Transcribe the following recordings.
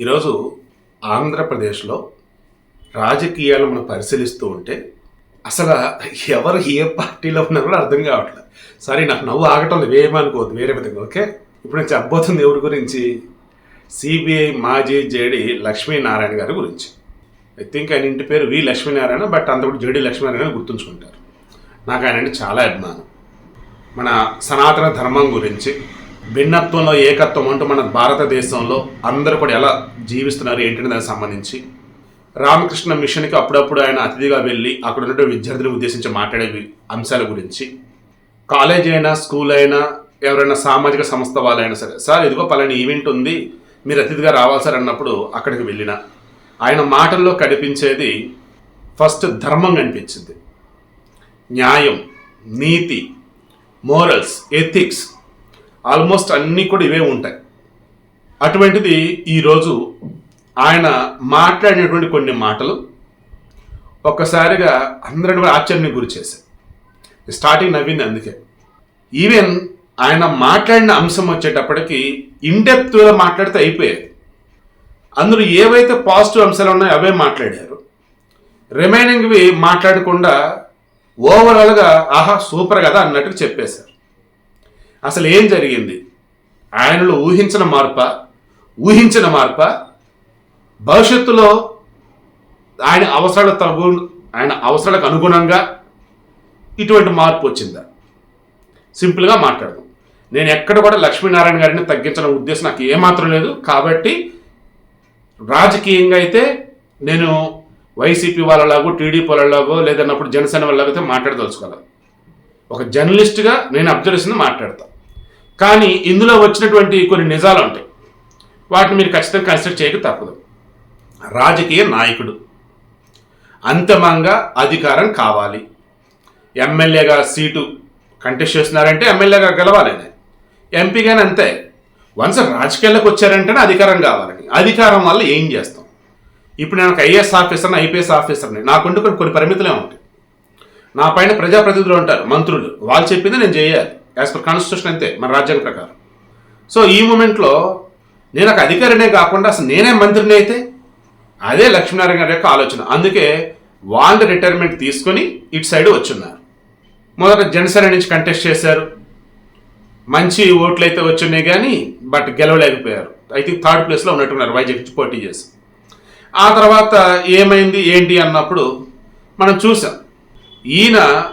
ఈరోజు ఆంధ్రప్రదేశ్లో రాజకీయాలు మనం పరిశీలిస్తూ ఉంటే అసలు ఎవరు ఏ పార్టీలో ఉన్నారో అర్థం కావట్లేదు. సరే నాకు నవ్వు ఆగటం లేదు. ఏమనుకోవద్దు వేరే విధంగా. ఓకే? ఇప్పుడు నేను చెప్పబోతుంది ఎవరి గురించి? సిబిఐ మాజీ జేడి లక్ష్మీనారాయణ గారి గురించి. ఐ థింక్ ఆయన ఇంటి పేరు వి లక్ష్మీనారాయణ బట్ అంతకుడు కూడా జేడి లక్ష్మీనారాయణ గుర్తుంచుకుంటారు. నాకు ఆయన అంటే చాలా అభిమానం. మన సనాతన ధర్మం గురించి భిన్నత్వంలో ఏకత్వం అంటూ మన భారతదేశంలో అందరూ కూడా ఎలా జీవిస్తున్నారు ఏంటనే దానికి సంబంధించి రామకృష్ణ మిషన్కి అప్పుడప్పుడు ఆయన అతిథిగా వెళ్ళి అక్కడ ఉన్నటువంటి విద్యార్థులను ఉద్దేశించి మాట్లాడే అంశాల గురించి. కాలేజ్ అయినా స్కూల్ అయినా ఎవరైనా సామాజిక సంస్థ వాళ్ళైనా సరే సార్ ఇదిగో పలాని ఈవెంట్ ఉంది మీరు అతిథిగా రావాలి సార్ అన్నప్పుడు అక్కడికి వెళ్ళిన. ఆయన మాటల్లో కనిపించేది ఫస్ట్ ధర్మం కనిపించింది. న్యాయం నీతి మోరల్స్ ఎథిక్స్ ఆల్మోస్ట్ అన్నీ కూడా ఇవే ఉంటాయి. అటువంటిది ఈరోజు ఆయన మాట్లాడినటువంటి కొన్ని మాటలు ఒక్కసారిగా అందరిని కూడా ఆశ్చర్యం గురి చేశాయి. స్టార్టింగ్ నవ్వింది అందుకే. ఈవెన్ ఆయన మాట్లాడిన అంశం వచ్చేటప్పటికి ఇండెప్త్గా మాట్లాడితే అయిపోయాయి. అందులో ఏవైతే పాజిటివ్ అంశాలు ఉన్నాయో అవే మాట్లాడారు. రిమైనింగ్వి మాట్లాడకుండా ఓవరాల్గా ఆహా సూపర్ కదా అన్నట్టు చెప్పేశారు. అసలు ఏం జరిగింది? ఆయనలో ఊహించిన మార్ప ఊహించిన మార్ప భవిష్యత్తులో ఆయన అవసరాల తగు ఆయన అవసరాలకు అనుగుణంగా ఇటువంటి మార్పు వచ్చిందా? సింపుల్గా మాట్లాడదాం. నేను ఎక్కడ కూడా లక్ష్మీనారాయణ గారిని తగ్గించడం ఉద్దేశం నాకు ఏమాత్రం లేదు. కాబట్టి రాజకీయంగా అయితే నేను వైసీపీ వాళ్ళలాగో టీడీపీ వాళ్ళలాగో లేదన్నప్పుడు జనసేన వాళ్ళలాగో అయితే మాట్లాడదలుచుకోవాలి. ఒక జర్నలిస్ట్గా నేను అబ్జర్వేషన్ మాట్లాడతా. కానీ ఇందులో వచ్చినటువంటి కొన్ని నిజాలు ఉంటాయి. వాటిని మీరు ఖచ్చితంగా కన్సిడర్ చేయక తప్పదు. రాజకీయ నాయకుడు. అంతిమంగా అధికారం కావాలి. ఎమ్మెల్యేగా సీటు కంటెస్ట్ చేస్తున్నారంటే ఎమ్మెల్యేగా గెలవాలి ఎంపీగానే అంతే. వన్స్ రాజకీయాల్లోకి వచ్చారంటేనే అధికారం కావాలని అధికారం వల్ల ఏం చేస్తాం? ఇప్పుడు నేను ఒక ఐఏఎస్ ఆఫీసర్ని ఐపీఎస్ ఆఫీసర్ని నాకుంటూ కొన్ని కొన్ని పరిమితులే ఉంటాయి. నా పైన ప్రజాప్రతినిధులు ఉంటారు మంత్రులు. వాళ్ళు చెప్పింది నేను చేయాలి. యాజ్ పర్ కాన్స్టిట్యూషన్ అంతే మన రాజ్యాంగ ప్రకారం. సో ఈ మూమెంట్లో నేను ఒక అధికారినే కాకుండా అసలు నేనే మంత్రిని అయితే అదే లక్ష్మీనారాయణ గారి యొక్క ఆలోచన. అందుకే వాళ్ళు రిటైర్మెంట్ తీసుకొని ఇటు సైడ్ వచ్చున్నారు. మొదట జనసేన నుంచి కంటెస్ట్ చేశారు. మంచి ఓట్లు అయితే వచ్చున్నాయి కానీ బట్ గెలవలేకపోయారు. ఐ థింక్ థర్డ్ ప్లేస్లో ఉన్నట్టున్నారు వైజాగ్ పోటీ చేసి. ఆ తర్వాత ఏమైంది ఏంటి అన్నప్పుడు మనం చూసాం. ఈయన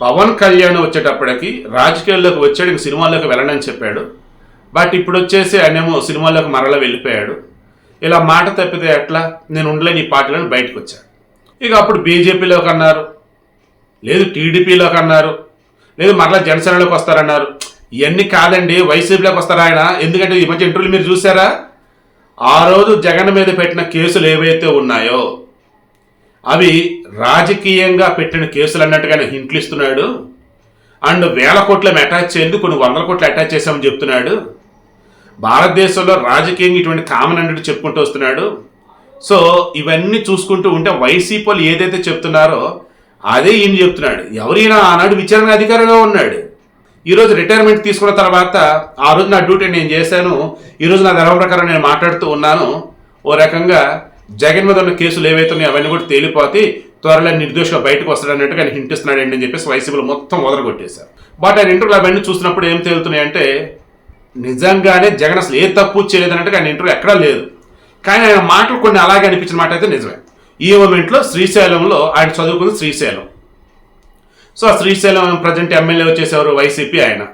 పవన్ కళ్యాణ్ వచ్చేటప్పటికి రాజకీయాల్లోకి వచ్చాడు ఇంక సినిమాల్లోకి వెళ్ళనని చెప్పాడు. బట్ ఇప్పుడు వచ్చేసి ఆయనేమో సినిమాల్లోకి మరలా వెళ్ళిపోయాడు. ఇలా మాట తప్పితే ఎట్లా? నేను ఉండలేని ఈ పార్టీలను బయటకు వచ్చాను ఇక అప్పుడు బీజేపీలోకి అన్నారు. లేదు టీడీపీలోకి అన్నారు. లేదు మరలా జనసేనలోకి వస్తారన్నారు. ఇవన్నీ కాదండి వైసీపీలోకి వస్తారు ఆయన? ఎందుకంటే ఈ మధ్య ఇంటర్వ్యూలు మీరు చూసారా? ఆ రోజు జగన్ మీద పెట్టిన కేసులు ఏవైతే ఉన్నాయో అవి రాజకీయంగా పెట్టిన కేసులు అన్నట్టుగానే హింట్లు ఇస్తున్నాడు అండ్ వేల కోట్ల అటాచ్ చేయండి కొన్ని వందల కోట్లు అటాచ్ చేశామని చెప్తున్నాడు. భారతదేశంలో రాజకీయంగా ఇటువంటి కామన్ అన్నట్టు చెప్పుకుంటూ వస్తున్నాడు. సో ఇవన్నీ చూసుకుంటూ ఉంటే వైసీపీ వాళ్ళు ఏదైతే చెప్తున్నారో అదే ఈయన చెప్తున్నాడు. ఎవరైనా ఆనాడు విచారణ అధికారిగా ఉన్నాడు. ఈరోజు రిటైర్మెంట్ తీసుకున్న తర్వాత ఆ రోజు నా డ్యూటీ నేను చేశాను. ఈరోజు నా ధర్మ ప్రకారం నేను మాట్లాడుతూ ఉన్నాను. ఓ రకంగా జగన్ మీద ఉన్న కేసులు ఏవైతున్నాయో అవన్నీ కూడా తేలిపోతే త్వరలో నిర్దోషిగా బయటకు వస్తాడు ఆయన హింట్ అని చెప్పేసి వైసీపీ మొత్తం వదలగొట్టేశారు బట్ ఆయన ఇంటర్వ్యూలు అవన్నీ చూసినప్పుడు ఏం తేలుతున్నాయంటే నిజంగానే జగన్ అసలు ఏ తప్పు చేయలేదన్నట్టుగా ఆయన ఇంటర్వ్యూ ఎక్కడా లేదు. కానీ ఆయన మాటలు కొన్ని అలాగే అనిపించిన మాట అయితే నిజమే. ఈ మూమెంట్లో శ్రీశైలంలో ఆయన చదువుకుంది శ్రీశైలం. సో ఆ శ్రీశైలం ప్రజెంట్ ఎమ్మెల్యే వచ్చేసేవారు వైసీపీ ఆయన.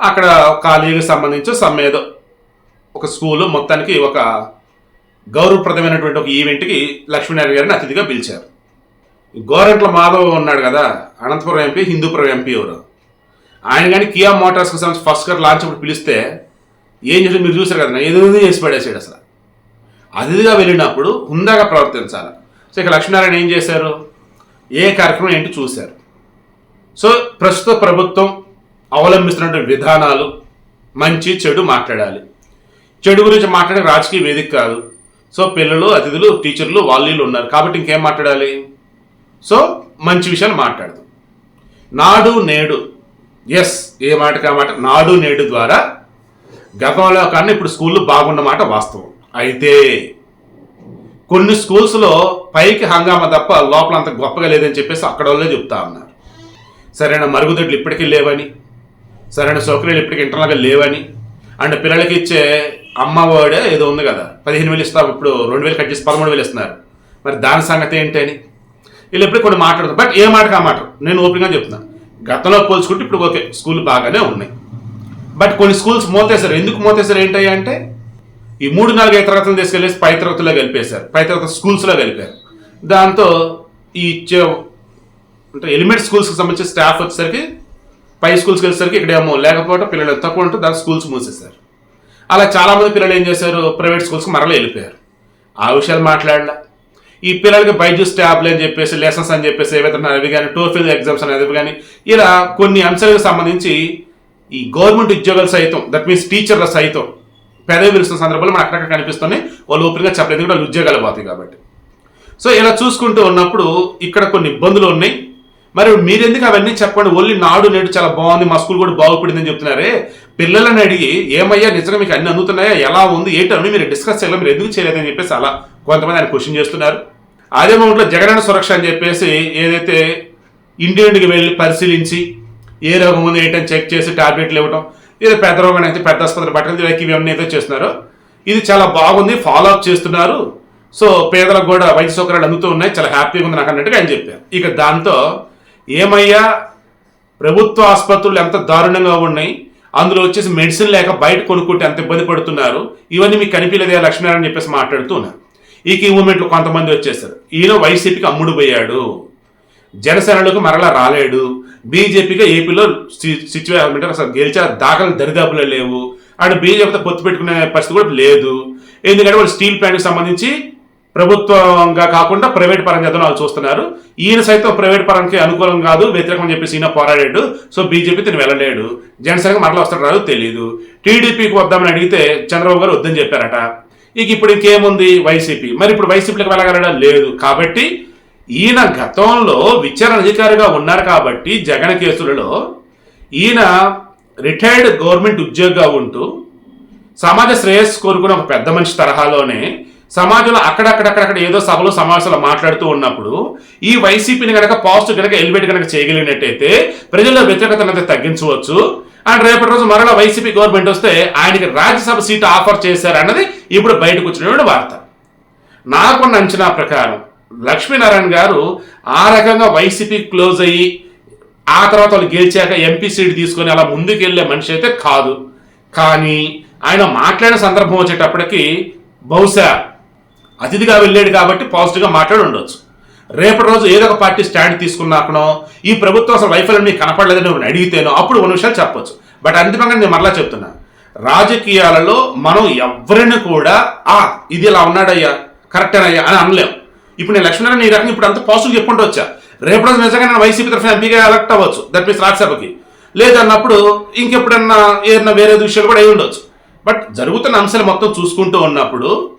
అక్కడ కాలేజీకి సంబంధించి సమ్ ఏదో ఒక స్కూలు మొత్తానికి ఒక గౌరవప్రదమైనటువంటి ఒక ఈవెంట్కి లక్ష్మీనారాయణ గారిని అతిథిగా పిలిచారు. గోరంట్ల మాధవ్ ఉన్నాడు కదా అనంతపురం ఎంపీ హిందూపురం ఎంపీ ఎవరు? ఆయన కానీ కియా మోటార్స్కి సంబంధించి ఫస్ట్ గారు లాంచ్ అప్పుడు పిలిస్తే ఏం చేసి మీరు చూసారు కదా ఏదో చేసి పడేసాడు అసలు. అతిథిగా వెళ్ళినప్పుడు హుందాగా ప్రవర్తించాలి. సో ఇక లక్ష్మీనారాయణ ఏం చేశారు? ఏ కార్యక్రమం ఏంటి చూశారు. సో ప్రస్తుత ప్రభుత్వం అవలంబిస్తున్నటువంటి విధానాలు మంచి చెడు మాట్లాడాలి. చెడు గురించి మాట్లాడే రాజకీయ వేదిక కాదు. సో పిల్లలు అతిథులు టీచర్లు వాళ్ళు ఉన్నారు. కాబట్టి ఇంకేం మాట్లాడాలి? సో మంచి విషయాలు మాట్లాడదు. నాడు నేడు. ఎస్ ఏ మాటకి ఆ మాట? నాడు నేడు ద్వారా గతంలో కన్నా ఇప్పుడు స్కూళ్ళు బాగున్న మాట వాస్తవం. అయితే కొన్ని స్కూల్స్లో పైకి హంగామా తప్ప లోపల అంత గొప్పగా లేదని చెప్పేసి అక్కడ వాళ్ళే చెప్తా ఉన్నారు. సరైన మరుగుదొడ్లు ఇప్పటికీ లేవని సరైన సౌకర్యాలు ఇప్పటికీ ఇంటర్నల్గా లేవని అండ్ పిల్లలకి ఇచ్చే అమ్మఒడే ఏదో ఉంది కదా. పదిహేను వేలు ఇస్తాం ఇప్పుడు రెండు వేలు కట్ చేసి పదమూడు వేలు ఇస్తున్నారు. మరి దాని సంగతి ఏంటి అని వీళ్ళు ఎప్పుడు కొన్ని మాట్లాడుతారు బట్ ఏ మాటకు ఆ మాట? నేను ఓపెన్గా చెప్తున్నాను గతంలో పోల్చుకుంటే ఇప్పుడు ఓకే స్కూల్ బాగానే ఉన్నాయి. బట్ కొన్ని స్కూల్స్ మోతేశారు. ఎందుకు మోతేశారు? ఏంటి అంటే ఈ మూడు నాలుగు ఐదు తరగతులు తీసుకెళ్ళేసి పై తరగతుల్లో కలిపేశారు. పై తరగతి స్కూల్స్లో కలిపారు. దాంతో ఈ చె- అంటే ఎలిమెంట్ స్కూల్స్కి సంబంధించిన స్టాఫ్ వచ్చేసరికి పై స్కూల్స్కి వెళ్ళేసరికి ఇక్కడ ఏమో లేకపోవడం పిల్లలు తక్కువ ఉంటే దాని స్కూల్స్ మూసేశారు. అలా చాలామంది పిల్లలు ఏం చేశారు? ప్రైవేట్ స్కూల్స్కి మరలా వెళ్ళిపోయారు. ఆ విషయాలు మాట్లాడలే. ఈ పిల్లలకి బైజూస్ ట్యాబ్లు అని చెప్పేసి లెసన్స్ అని చెప్పేసి ఏవైతే అవి కానీ టోఫిల్ ఎగ్జామ్స్ అనేవి కానీ ఇలా కొన్ని అంశాలకు సంబంధించి ఈ గవర్నమెంట్ ఉద్యోగాలు సైతం దట్ మీన్స్ టీచర్ల సైతం పెదవి పిలుస్తున్న సందర్భంలో మనకు అక్కడక్కడ కనిపిస్తున్నాయి. వాళ్ళు ఓపెన్గా చెప్పలేదు ఎందుకంటే వాళ్ళు ఉద్యోగాలు పోతాయి కాబట్టి. సో ఇలా చూసుకుంటూ ఉన్నప్పుడు ఇక్కడ కొన్ని ఇబ్బందులు ఉన్నాయి. మరి మీరెందుకు అవన్నీ చెప్పండి? ఓన్లీ నాడు నేడు చాలా బాగుంది మా స్కూల్ కూడా బాగుపడిందని చెప్తున్నారే. పిల్లలని అడిగి ఏమయ్యా నిజంగా మీకు అన్ని అందుతున్నాయా? ఎలా ఉంది? ఏంటి? అని మీరు డిస్కస్ చేయాలి. మీరు ఎందుకు చేయలేదని చెప్పేసి అలా కొంతమంది ఆయన క్వశ్చన్ చేస్తున్నారు. అదే మౌంట్లో జగనన్న సురక్ష అని చెప్పేసి ఏదైతే ఇండియన్కి వెళ్ళి పరిశీలించి ఏ రోగం ఉంది ఏంటని చెక్ చేసి టాబ్లెట్లు ఇవ్వడం ఏదో పెద్ద రోగం అయితే పెద్ద ఆసుపత్రి పట్టుకుని లైక్ ఇవన్నీ అయితే చేస్తున్నారో. ఇది చాలా బాగుంది. ఫాలో అప్ చేస్తున్నారు. సో పేదలకు కూడా వైద్య సౌకర్యాలు అందుతూ ఉన్నాయి. చాలా హ్యాపీగా ఉంది నాకు అన్నట్టుగా ఆయన చెప్పారు. ఇక దాంతో ఏమయ్యా ప్రభుత్వ ఆసుపత్రులు ఎంత దారుణంగా ఉన్నాయి. అందులో వచ్చేసి మెడిసిన్ లేక బయట కొనుక్కుంటే ఎంత ఇబ్బంది పడుతున్నారు? ఇవన్నీ మీకు కనిపించలేదే లక్ష్మీనారాయణ అని చెప్పేసి మాట్లాడుతూ ఉన్నారు. ఈ ఈ మూమెంట్లో కొంతమంది వచ్చేసారు. ఈయన వైసీపీకి అమ్ముడు పోయాడు. జనసేనలకు మరలా రాలేడు. బీజేపీగా ఏపీలో సిచ్యువేషన్ అసలు గెలిచే దాఖలు దరిదాపులో లేవు. అండ్ బీజేపీతో పొత్తు పెట్టుకునే పరిస్థితి కూడా లేదు. ఎందుకంటే వాళ్ళు స్టీల్ ప్లాంట్కి సంబంధించి ప్రభుత్వంగా కాకుండా ప్రైవేట్ పరంగా ఏదో వాళ్ళు చూస్తున్నారు. ఈయన సైతం ప్రైవేట్ పరంకి అనుకూలం కాదు వ్యతిరేకం అని చెప్పేసి ఈయన పోరాడాడు. సో బీజేపీ తిని వెళ్ళలేడు. జనసేనకి మరలా వస్తాడు తెలియదు టీడీపీకి వద్దామని అడిగితే చంద్రబాబు గారు వద్దని చెప్పారట. ఇక ఇప్పుడు ఇంకేముంది వైసీపీ? మరి ఇప్పుడు వైసీపీకి వెళ్ళగలడా? లేదు. కాబట్టి ఈయన గతంలో విచారణ అధికారిగా ఉన్నారు కాబట్టి జగన్ కేసులలో ఈయన రిటైర్డ్ గవర్నమెంట్ ఉద్యోగిగా ఉంటూ సమాజ శ్రేయస్సు కోరుకునే ఒక పెద్ద మనిషి తరహాలోనే సమాజంలో అక్కడక్కడక్కడక్కడ ఏదో సభలో సమావేశాలు మాట్లాడుతూ ఉన్నప్పుడు ఈ వైసీపీని కనుక పాజిటివ్ కనుక ఎలివేట్ కనుక చేయగలిగినట్టయితే ప్రజల్లో వ్యతిరేకతను అనేది తగ్గించవచ్చు. అండ్ రేపటి రోజు మరలా వైసీపీ గవర్నమెంట్ వస్తే ఆయనకి రాజ్యసభ సీటు ఆఫర్ చేశారన్నది ఇప్పుడు బయటకు వచ్చినటువంటి వార్త. నాకున్న అంచనా ప్రకారం లక్ష్మీనారాయణ గారు ఆ రకంగా వైసీపీ క్లోజ్ అయ్యి ఆ తర్వాత వాళ్ళు గెలిచాక ఎంపీ సీట్ తీసుకొని అలా ముందుకెళ్ళే మనిషి అయితే కాదు. కానీ ఆయన మాట్లాడిన సందర్భం వచ్చేటప్పటికి బహుశా అతిథిగా వెళ్ళాడు కాబట్టి పాజిటివ్గా మాట్లాడి ఉండొచ్చు. రేపటి రోజు ఏదో ఒక పార్టీ స్టాండ్ తీసుకున్నాకనో ఈ ప్రభుత్వం అసలు వైఫల్యం నీకు కనపడలేదని ఒకరిని అడిగితేనో అప్పుడు కొన్ని విషయాలు చెప్పొచ్చు. బట్ అంతిమంగా నేను మరలా చెప్తున్నా. రాజకీయాలలో మనం ఎవరిని కూడా ఆ ఇది ఇలా ఉన్నాడయ్యా కరెక్టేనయ్యా అని అనలేం. ఇప్పుడు నేను లక్ష్మీనారాయణ ఈ రకంగా ఇప్పుడు అంత పాజిటివ్ చెప్పుకుంటూ వచ్చా. రేపు రోజు నిజంగా నేను వైసీపీ తరఫున ఎంపీగా ఎలక్ట్ అవ్వచ్చు. That means రాజ్యసభకి. లేదన్నప్పుడు ఇంకెప్పుడన్నా ఏదన్నా వేరే విషయాలు కూడా అయి ఉండొచ్చు. బట్ జరుగుతున్న అంశాలు మొత్తం చూసుకుంటూ ఉన్నప్పుడు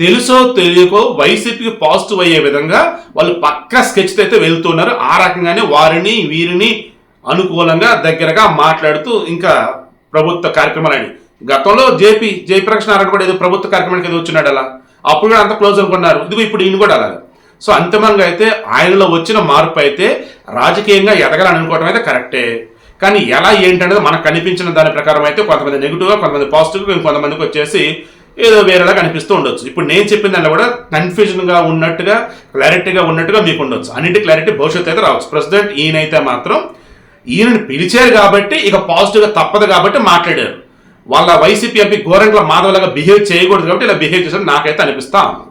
తెలుసో తెలియకో వైసీపీకి పాజిటివ్ అయ్యే విధంగా వాళ్ళు పక్క స్కెచ్ అయితే వెళ్తున్నారు. ఆ రకంగానే వారిని వీరిని అనుకూలంగా దగ్గరగా మాట్లాడుతూ ఇంకా ప్రభుత్వ కార్యక్రమాలని. గతంలో జేపీ జయప్రకాష్ నారాయణ కూడా ఏదో ప్రభుత్వ కార్యక్రమానికి ఏదో వచ్చినాడు అలా అప్పుడు కూడా అంత క్లోజ్ అనుకున్నారు. ఇదిగో ఇప్పుడు ఈయన కూడా అలాగే సో అంతిమంగా అయితే ఆయనలో వచ్చిన మార్పు అయితే రాజకీయంగా ఎదగాలని అనుకోవడం అయితే కరెక్టే. కానీ ఎలా ఏంటనేది మనకు కనిపించిన దాని ప్రకారం అయితే కొంతమంది నెగిటివ్గా కొంతమంది పాజిటివ్గా ఇంకొంతమందికి వచ్చేసి ఏదో వేరేలా కనిపిస్తూ ఉండొచ్చు. ఇప్పుడు నేను చెప్పిన దానిలో కూడా కన్ఫ్యూజన్గా ఉన్నట్టుగా క్లారిటీగా ఉన్నట్టుగా మీకు ఉండొచ్చు. అన్నింటి క్లారిటీ భవిష్యత్తు అయితే రావచ్చు. ప్రెసిడెంట్ ఈయనైతే మాత్రం ఈయనని పిలిచారు కాబట్టి ఇక పాజిటివ్గా తప్పదు కాబట్టి మాట్లాడారు. వాళ్ళ వైసీపీ ఎంపీ గోరంట్ల మాధవలాగా బిహేవ్ చేయకూడదు కాబట్టి ఇలా బిహేవ్ చేశారు నాకైతే అనిపిస్తా ఉంది.